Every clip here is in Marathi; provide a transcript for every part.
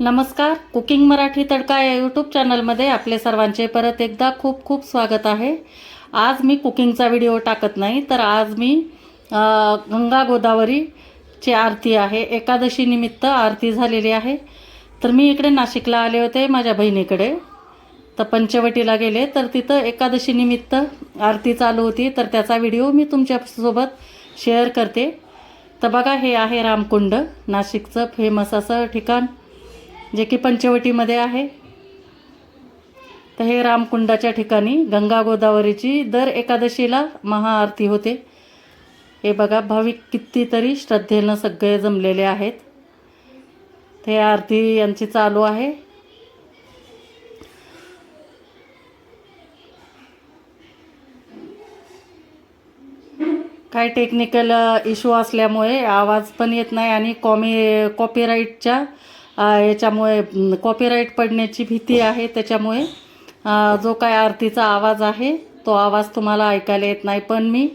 नमस्कार कुकिंग मराठी तडका या यूट्यूब चॅनलमध्ये आपले सर्वांचे परत एकदा खूप खूप स्वागत आहे. आज मी कुकिंगचा व्हिडिओ टाकत नाही तर आज मी गंगा गोदावरीची आरती आहे. एकादशी निमित्त आरती झालेली आहे. तर मी इकडे नाशिकला आले होते माझ्या बहिणीकडे. तर पंचवटीला गेले तर तिथं एकादशी निमित्त आरती चालू होती. तर त्याचा व्हिडिओ मी तुमच्यासोबत शेअर करते. तर बघा हे आहे रामकुंड नाशिकचं फेमस असं ठिकाण. जे की पंचवटीमध्ये आहे. तर हे रामकुंडाच्या ठिकाणी गंगा गोदावरीची दर एकादशीला महाआरती होते. हे बघा भाविक कितीतरी श्रद्धेनं सगळे जमलेले आहेत. ते आरती यांची चालू आहे. काय टेक्निकल इश्यू असल्यामुळे आवाज पण येत नाही आणि कॉमी कॉपीराईटच्या याच्यामुळे कॉपीराईट पडण्याची भीती आहे. त्याच्यामुळे जो काय आरतीचा आवाज आहे तो आवाज तुम्हाला ऐकायला येत नाही. पण मी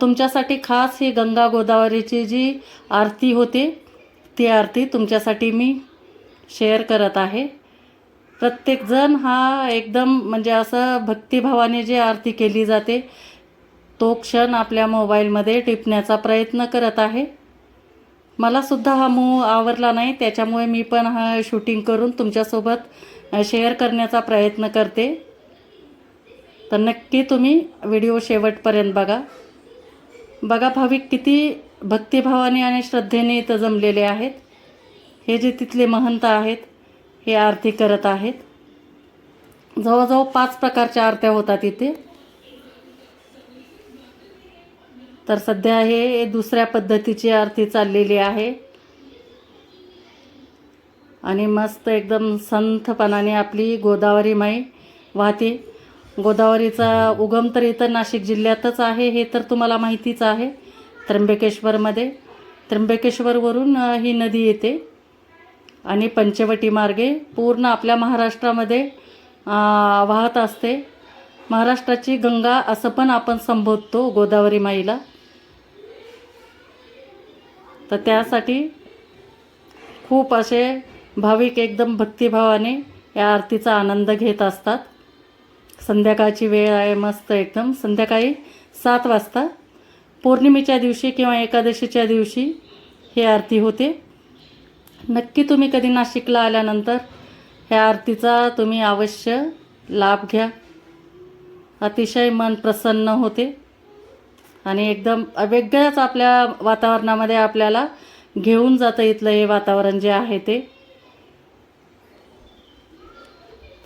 तुमच्यासाठी खास ही गंगा गोदावरीची जी आरती होते ती आरती तुमच्यासाठी मी शेअर करत आहे. प्रत्येकजण हा एकदम म्हणजे असं भक्तिभावाने जी आरती केली जाते तो क्षण आपल्या मोबाईलमध्ये टिपण्याचा प्रयत्न करत आहे. मला सुद्धा हा मूव आवरला नाही त्याच्यामुळे मी पण हा शूटिंग करून तुमच्यासोबत शेअर करण्याचा प्रयत्न करते. तर नक्की तुम्ही व्हिडिओ शेवटपर्यंत बघा. बघा भाविक किती भक्तिभावाने आणि श्रद्धेने इथं जमलेले आहेत. हे जे तिथले महंत आहेत हे आरती करत आहेत. जवळजवळ पाच प्रकारच्या आरत्या होतात इथे. तर सध्या हे दुसऱ्या पद्धतीची आरती चाललेली आहे. आणि मस्त एकदम संथपणाने आपली गोदावरी माई वाहते. गोदावरीचा उगम तर इथं नाशिक जिल्ह्यातच आहे हे तर तुम्हाला माहितीच आहे. त्र्यंबकेश्वरमध्ये. त्र्यंबकेश्वरवरून ही नदी येते. आणि पंचवटी मार्गे पूर्ण आपल्या महाराष्ट्रामध्ये वाहत असते. महाराष्ट्राची गंगा असं पण आपण संबोधतो गोदावरी माईला. तर त्यासाठी खूप असे भाविक एकदम भक्तिभावाने या आरतीचा आनंद घेत असतात. संध्याकाळची वेळ आहे मस्त एकदम. संध्याकाळी सात वाजता पौर्णिमेच्या दिवशी किंवा एकादशीच्या दिवशी ही आरती होते. नक्की तुम्ही कधी नाशिकला आल्यानंतर ह्या आरतीचा तुम्ही अवश्य लाभ घ्या. अतिशय मन प्रसन्न होते. आणि एकदम वेगळ्याच आपल्या वातावरणामध्ये आपल्याला घेऊन जातं इथलं हे वातावरण जे आहे ते.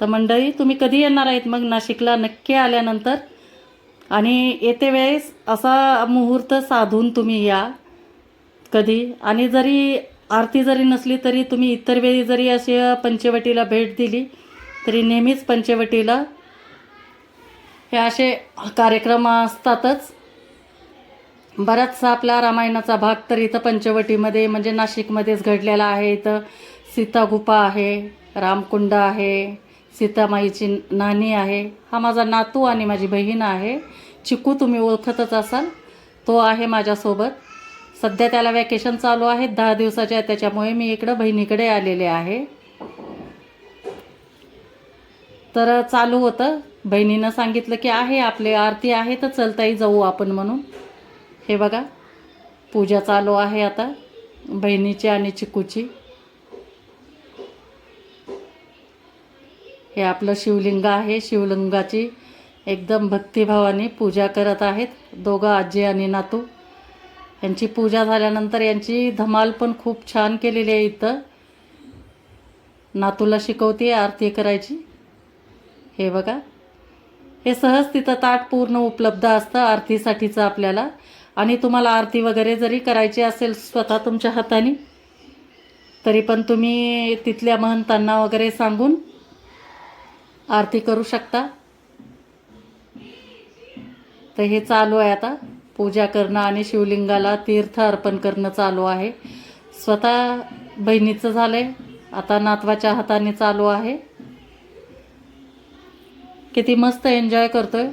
तर मंडळी तुम्ही कधी येणार आहेत? मग नाशिकला नक्की आल्यानंतर. आणि येते वेळेस असा मुहूर्त साधून तुम्ही या कधी. आणि जरी आरती जरी नसली तरी तुम्ही इतर वेळी जरी अशी पंचवटीला भेट दिली तरी नेहमीच पंचवटीला हे असे कार्यक्रम असतातच. बराचसा आपला रामायणाचा भाग तर इथं पंचवटीमध्ये म्हणजे नाशिकमध्येच घडलेला आहे. इथं सीतागुफा आहे रामकुंड आहे सीतामाईची नानी आहे. हा माझा नातू आणि माझी बहीण आहे. चिकू तुम्ही ओळखतच असाल. तो आहे माझ्यासोबत. सध्या त्याला वॅकेशन चालू आहे. दहा दिवसाच्या त्याच्यामुळे मी इकडं बहिणीकडे आलेले आहे. तर चालू होतं. बहिणीनं सांगितलं की आहे आपले आरती आहे तर चलताही जाऊ आपण म्हणून. हे बघा पूजा चालू आहे आता बहिणीची आणि चिकूची. हे आपलं शिवलिंग आहे शिवलिंगाची एकदम भक्तिभावाने पूजा करत आहेत दोघं आजी आणि नातू. यांची पूजा झाल्यानंतर यांची धमाल पण खूप छान केलेली आहे इथं. नातूला शिकवते आरती करायची. हे बघा हे सहज तिथं ताट पूर्ण उपलब्ध असतं आरतीसाठीचं आपल्याला. आणि तुम्हाला आरती वगैरे जरी करायची असेल स्वतः तुमच्या हाताने तरी पण तुम्ही तिथल्या महंतांना वगैरे सांगून आरती करू शकता. तर हे चालू आहे आता. पूजा करणं आणि शिवलिंगाला तीर्थ अर्पण करणं चालू आहे. स्वतः बहिणीचं झालं आहे आता नातवाच्या हाताने चालू आहे. किती मस्त एन्जॉय करतोय.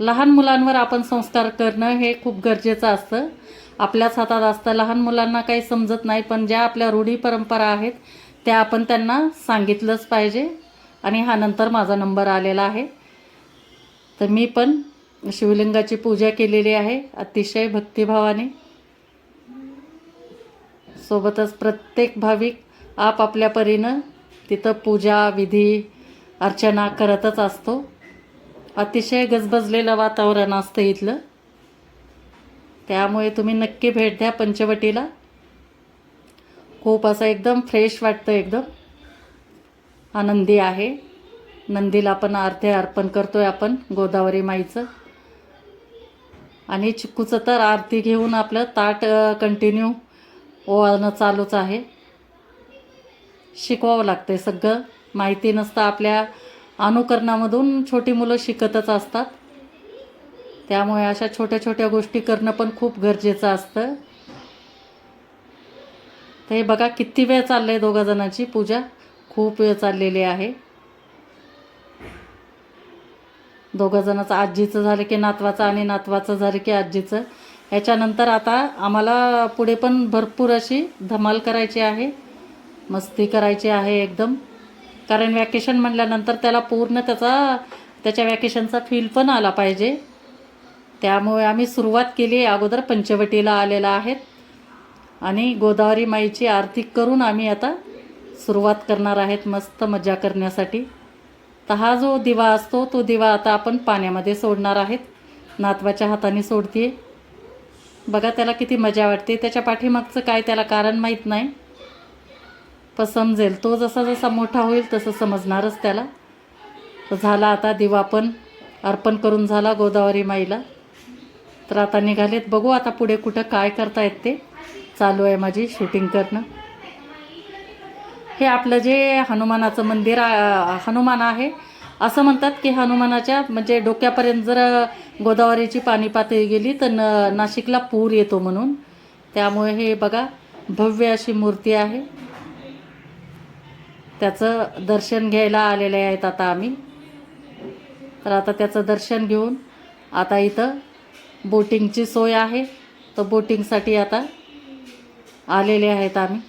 लहान मुलांवर आपण संस्कार करणं हे खूप गरजेचं असतं. आपल्याच हातात असतं. लहान मुलांना काही समजत नाही पण ज्या आपल्या रूढी परंपरा आहेत त्या आपण त्यांना सांगितलंच पाहिजे. आणि हा नंतर माझा नंबर आलेला आहे. तर मी पण शिवलिंगाची पूजा केलेली आहे अतिशय भक्तिभावाने. सोबतच प्रत्येक भाविक आपापल्या परीनं तिथं पूजा विधी अर्चना करतच असतो. अतिशय गजबजलेलं वातावरण असतं इथलं. त्यामुळे तुम्ही नक्की भेट द्या पंचवटीला. खूप असं एकदम फ्रेश वाटतं एकदम. आनंदी आहे. नंदीला आपण अर्धे अर्पण करतो आहे आपण गोदावरी माईचं. आणि चिक्कूचं तर आरती घेऊन आपलं ताट कंटिन्यू ओवाळणं चालूच आहे. शिकवावं लागतं आहे सगळं. माहिती नसतं आपल्या अनुकरणामधून छोटी मुलं शिकतच असतात. त्यामुळे अशा छोट्या छोट्या गोष्टी करणं पण खूप गरजेचं असतं. तर हे बघा किती वेळ चाललं आहे दोघा जणांची पूजा. खूप वेळ चाललेली आहे. दोघा जणांचं आजीचं झालं की नातवाचं आणि नातवाचं झालं की आजीचं. याच्यानंतर आता आम्हाला पुढे पण भरपूर अशी धमाल करायची आहे. मस्ती करायची आहे एकदम. कारण वॅकेशन म्हटल्यानंतर त्याला पूर्ण त्याचा त्याच्या वॅकेशनचा फील पण आला पाहिजे. त्यामुळे आम्ही सुरुवात केली आहे अगोदर पंचवटीला आलेला आहेत. आणि गोदावरी माईची आरती करून आम्ही आता सुरुवात करणार आहेत मस्त मजा करण्यासाठी. तर हा जो दिवा असतो तो दिवा आता आपण पाण्यामध्ये सोडणार आहेत. नातवाच्या हाताने सोडते बघा त्याला किती मजा वाटते. त्याच्या पाठीमागचं काय त्याला कारण माहीत नाही. पण समजेल. तो जसा जसा मोठा होईल तसं समजणारच त्याला. तर झाला आता दिवा पण अर्पण करून झाला गोदावरी माईला. तर आता निघालेत. बघू आता पुढे कुठं काय करतायत ते. चालू आहे माझी शूटिंग करणं. हे आपलं जे हनुमानाचं मंदिर हनुमान आहे असं म्हणतात की हनुमानाच्या म्हणजे डोक्यापर्यंत जर गोदावरीची पाणी पातळी गेली तर न नाशिकला पूर येतो म्हणून. त्यामुळे हे बघा भव्य अशी मूर्ती आहे. त्याचं दर्शन घ्यायला आलेले आहेत आता आम्ही. तर आता त्याचं दर्शन घेऊन आता इथं बोटिंगची सोय आहे. तर बोटिंगसाठी आता आलेले आहेत आम्ही.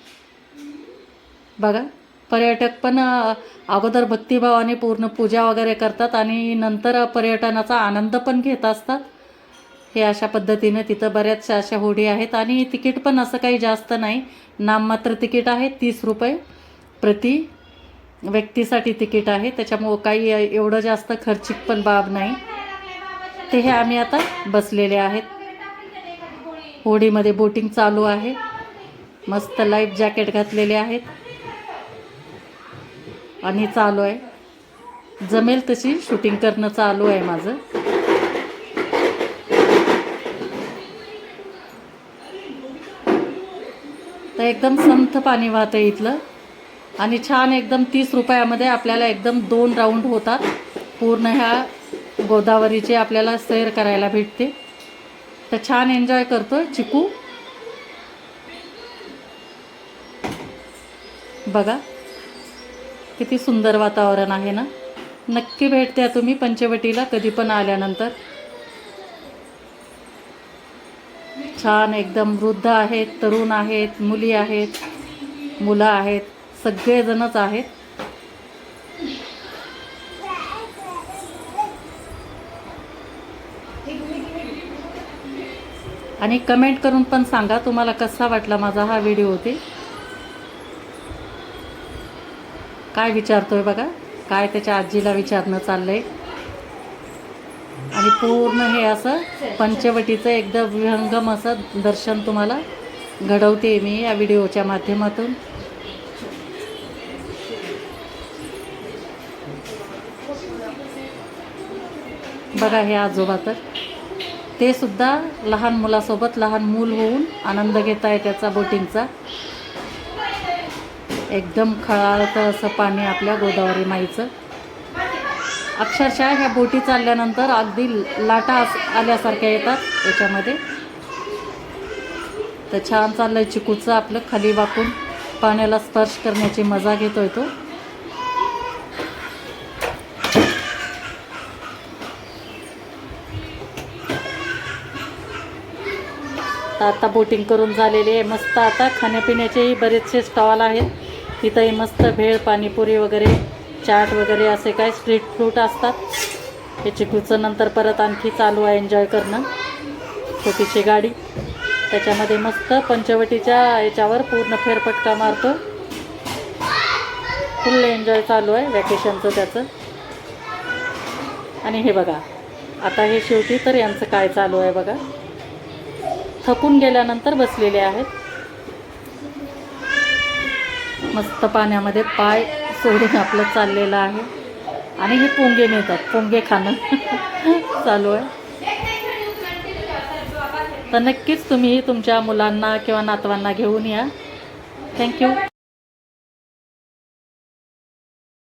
बघा पर्यटक पण अगोदर भक्तिभावाने पूर्ण पूजा वगैरे करतात आणि नंतर पर्यटनाचा आनंद पण घेत असतात. हे अशा पद्धतीने तिथं बऱ्याचशा अशा होडी आहेत आणि तिकीट पण असं काही जास्त नाही. नाममात्र तिकीट आहे तीस रुपये प्रति व्यक्तीसाठी तिकीट आहे. त्याच्यामुळं काही एवढं जास्त खर्चिक पण बाब नाही. ते हे आम्ही आता बसलेले आहेत. होडीमध्ये बोटिंग चालू आहे. मस्त लाईफ जॅकेट घातलेले आहेत. आणि चालू आहे. जमेल तशी शूटिंग करणं चालू आहे माझं. तर एकदम संथ पाणी वाहतं इथलं. आणि छान एकदम तीस रुपयामध्ये आपल्याला एकदम दोन राऊंड होतात. पूर्ण ह्या गोदावरीचे आपल्याला सैर करायला भेटते. तर छान एन्जॉय करतो चिकू. बघा किती सुंदर वातावरण आहे ना? नक्की भेट द्या तुम्ही पंचवटीला कधी पण आल्यानंतर. छान एकदम वृद्ध आहेत तरुण आहेत मुली आहेत मुलं आहेत. सगळेजणच आहेत. आणि कमेंट करून पण सांगा तुम्हाला कसा वाटला माझा हा व्हिडिओ होते काय विचारतोय बघा काय त्याच्या आजीला विचारणं चाललंय. आणि पूर्ण हे असं पंचवटीचं एकदम विहंगम असं दर्शन तुम्हाला घडवते मी या व्हिडिओच्या माध्यमातून. बघा हे आजोबा तर. ते सुद्धा लहान मुलासोबत लहान मूल होऊन आनंद घेत आहे त्याचा बोटिंगचा एकदम खळाळतं असं पाणी आपल्या गोदावरी माईचं. अक्षरशः ह्या बोटी चालल्यानंतर अगदी लाटा आल्यासारख्या येतात याच्यामध्ये. तर छान चाललंय चिकूचं आपलं खाली वाकून. पाण्याला स्पर्श करण्याची मजा घेतोय तो. तर आता बोटिंग करून झालेली आहे. मस्त आता खाण्यापिण्याचेही बरेचसे स्टॉल आहेत. तिथंही मस्त भेळ पाणीपुरी वगैरे चाट वगैरे असे काय स्ट्रीट फ्रूट असतात. हे चिकूचं नंतर परत आणखी चालू आहे एन्जॉय करणं. छोटीशी गाडी. त्याच्यामध्ये मस्त पंचवटीच्या याच्यावर पूर्ण फेरफटका मारतो. फुल एन्जॉय चालू आहे वॅकेशनचं त्याचं. आणि हे बघा आता हे शेवटी तर यांचं काय चालू आहे बघा. थकून गेल्यानंतर बसलेले आहेत. मस्त पाण्यामध्ये पाय सोडून आपलं चाललेलं आहे. आणि हे पोंगे मिळतात पोंगे खाणं चालू आहे. तर नक्कीच तुम्ही तुमच्या मुलांना किंवा नातवांना घेऊन या. थँक्यू